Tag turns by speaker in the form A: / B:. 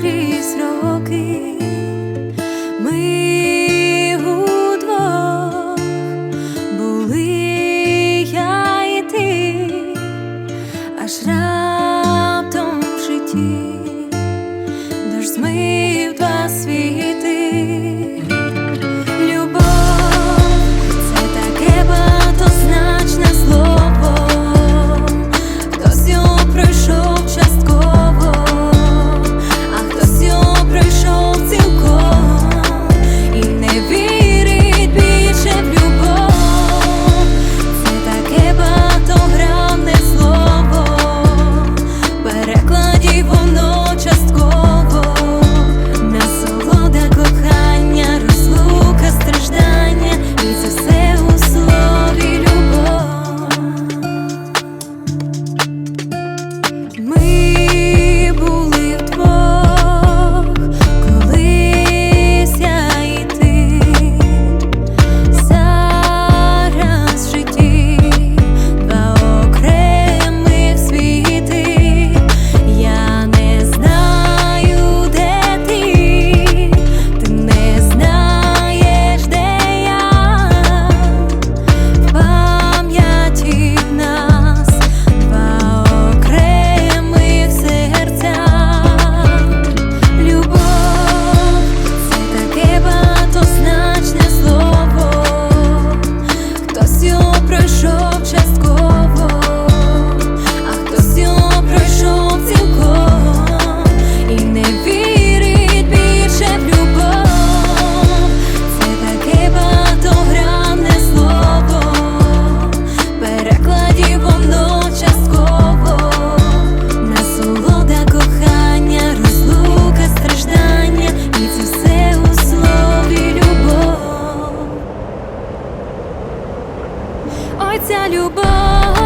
A: крізь роки, ми удвох були я і ти, аж раптом в житті, дощ змив два світ. Ой, ця любов.